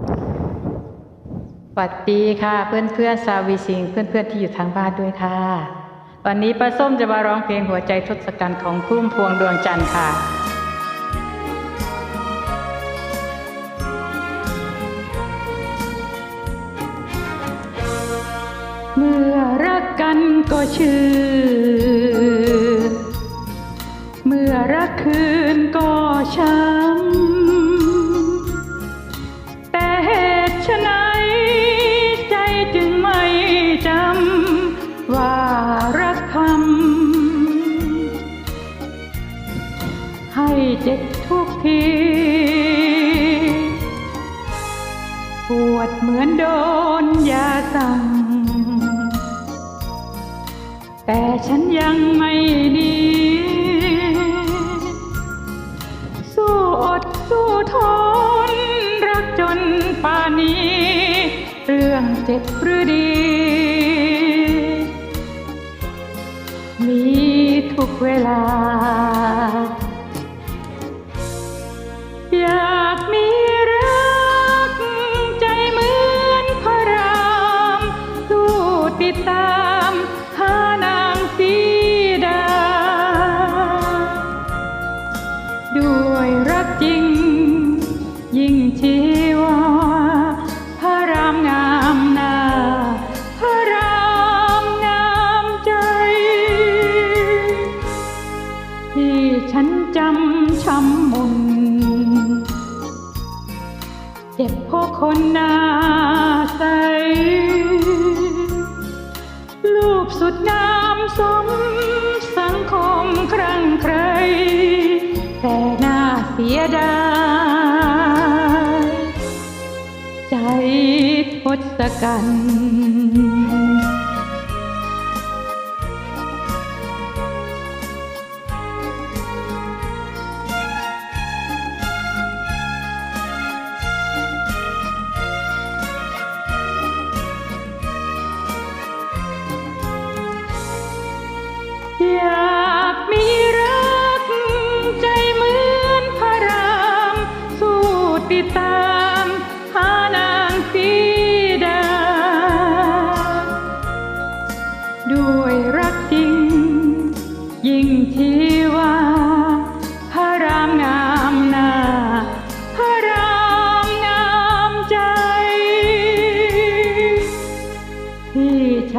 สวัสดีค่ะเพื่อนเพื่อนซาวีซิงเพื่อนเพื่อนที่อยู่ทางบ้านด้วยค่ะ วันนี้ป้าส้มจะมาร้องเพลงหัวใจทศกัณฐ์ของพุ่มพวงดวงจันทร์ค่ะเมื่อรักกันก็ชื่อ ให้เจ็บทุกที ปวดเหมือนโดนยาสั่ง แต่ฉันยังไม่ดีสู้อดสู้ทน รักจนป่านี้ เรื่องเจ็บหรือดี มีทุกเวลา ติดตามหานางสีดา ด้วยรักจริง ยิ่งชีวาพระรามงามนาพระรามงามใจ ที่ฉันจำช้ำมนเจ็บเพราะคนหน้าใส สุดงามสมสังคมครั้งใคร แต่น่าเสียดายใจทศกัณฐ์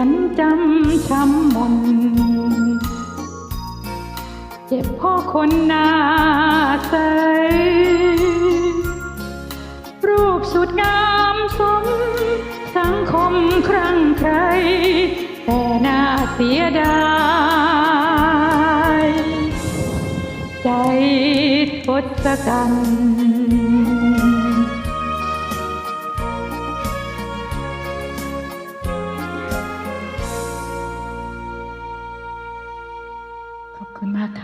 นจำช้ำมน เจ็บพราะคนหน้าใส รูปสุดงามสม สังคมครั้งใคร แต่น่าเสียดาย ใจทศกัณฐ์ ข